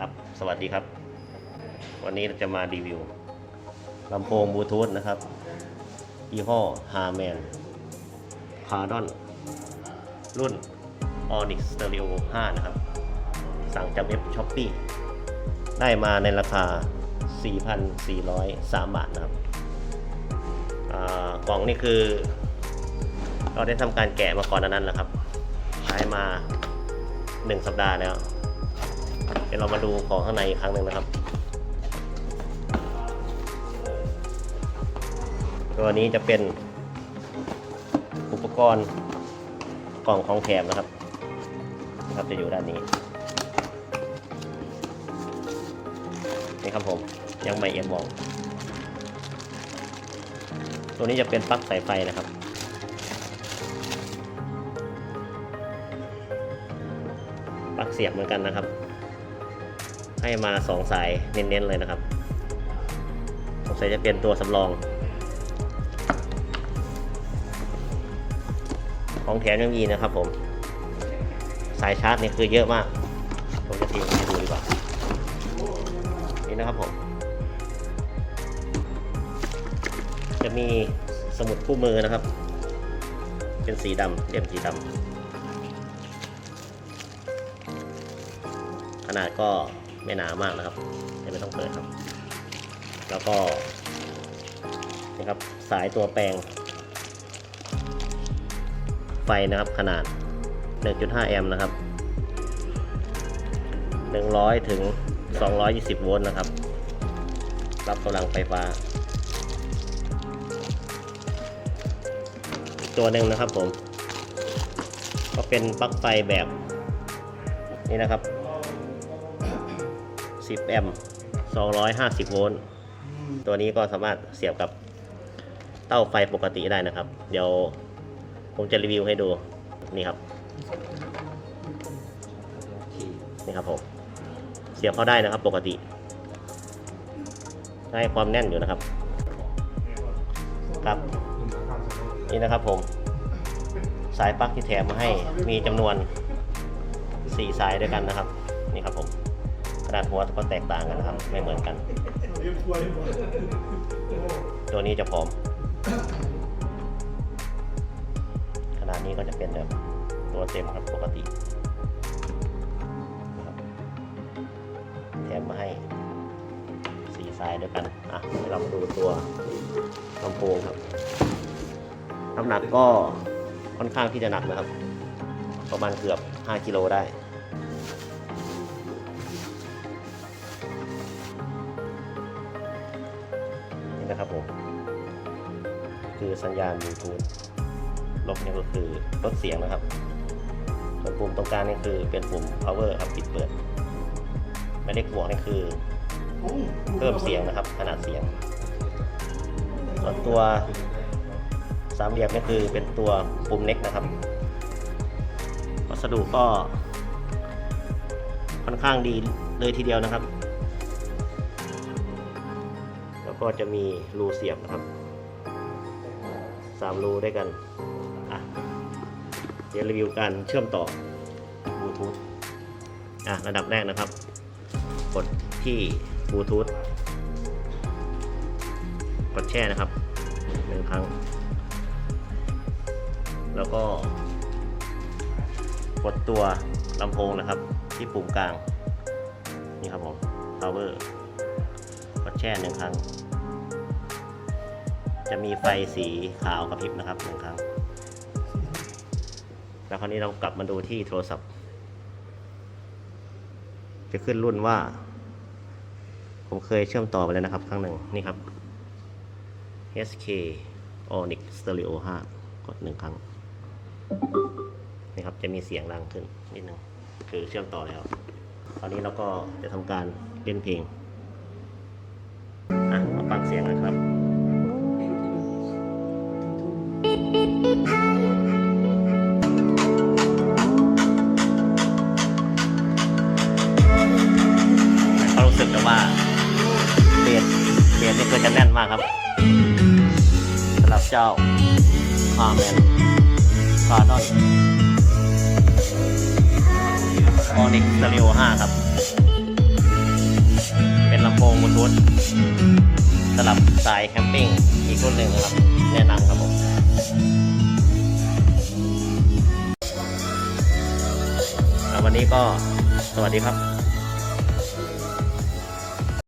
ครับ สวัสดีครับ วันนี้เราจะมารีวิวลำโพงบลูทูธนะครับ ยี่ห้อ Harman Pardon รุ่น Onyx Stereo 5 นะครับ สั่งจากเว็บ Shopee ได้มาในราคา 4,403 บาทนะครับกล่องนี่คือ เราได้ทำการแกะมาก่อนนานั้นแล้วครับ ใช้มา 1 สัปดาห์แล้ว เดี๋ยวเรามาดูของข้างในอีกครั้งหนึ่งนะครับ ตัวนี้จะเป็นอุปกรณ์กล่องของแถมนะครับนะครับจะอยู่ด้านนี้ นี่ครับผมยังไม่เอียมมอง ตัวนี้จะเป็นปลั๊กสายไฟนะครับปลั๊กเสียบเหมือนกันนะครับ ให้มาสองสายเน้นๆเลยนะครับสงสัยจะเป็นตัวสำรอง ของแถมยังมีนะครับผม สายชาร์จนี่คือเยอะมาก ผมจะทิ้งให้ดูดีกว่า นี่นะครับผม จะมีสมุดคู่มือนะครับ เป็นสีดำเล่มสีดำขนาดก็ ไม่หนามากนะครับไม่ต้องเปิดครับ แล้วก็นี่ครับสายตัวแปลง ไฟนะครับขนาด 1.5 แอมป์นะครับ100 ถึง 220 โวลต์นะครับ รับกำลังไฟฟ้า ตัวหนึ่งนะครับผม ก็เป็นปลั๊กไฟแบบนี้นะครับ 10 แอมป์250 โวลต์ ตัวนี้ก็สามารถเสียบกับเต้าไฟปกติได้นะครับ เดี๋ยวผมจะรีวิวให้ดู นี่ครับ นี่ครับผม เสียบเข้าได้นะครับปกติ ได้ความแน่นอยู่นะครับ ครับ นี่นะครับผม สายปลั๊กที่แถมมาให้มีจำนวน 4 สายด้วยกันนะครับ นี่ครับผม ขนาดหัวก็แตกต่างกันนะครับ ไม่เหมือนกัน ตัวนี้จะผอม ขนาดนี้ก็จะเป็นแบบตัวเต็มครับปกตินะครับแถมมาให้สีสายด้วยกัน อะให้เรามาดูตัวลำโพงครับน้ำหนักก็ค่อนข้างที่จะหนักนะครับ ประมาณเกือบ 5 กิโลได้ ผมคือสัญญาณบลูทูธลบนี่ก็คือลดเสียงนะครับ ส่วนปุ่มตรงกลางนี่คือเป็นปุ่ม power ครับปิดเปิด ไม่ได้บวกนี่คือเพิ่มเสียงนะครับ ขนาดเสียง ส่วนตัวสามเหลี่ยมนี่คือเป็นตัวปุ่มเน็กนะครับ วัสดุก็ค่อนข้างดีเลยทีเดียวนะครับ ก็จะมีรูเสียบนะครับสามรูด้วยกันอะเดี๋ยวรีวิวการเชื่อมต่อบลูทูธอะระดับแรกนะครับ กดที่บลูทูธกดแช่นะครับหนึ่งครั้ง แล้วก็ กดตัวลำโพงนะครับ ที่ปุ่มกลาง นี่ครับผม power กดแช่หนึ่งครั้ง จะมีไฟสีขาวกระพริบนะครับหนึ่งครั้ง แล้วคราวนี้เรากลับมาดูที่โทรศัพท์ จะขึ้นรุ่นว่า ผมเคยเชื่อมต่อไปแล้วนะครับ ครั้งหนึ่งนี่ครับ SK Onyx Stereo 5 กดหนึ่งครั้ง นี่ครับจะมีเสียงดังขึ้นนิดนึงคือเชื่อมต่อแล้ว คราวนี้เราก็จะทำการเล่นเพลง อะมาฟังเสียงกันครับ เขารู้สึกแต่ว่าเบสเบสนี่คือจะแน่นมากครับสำหรับเจ้าคาร์แมนคาร์นอนออนิกสเตอริโอ5ครับบลูทูธสำหรับสายแคมปิ้งอีกรุ่นหนึ่งนะครับ แนะนำครับผม นี้ก็สวัสดีครับ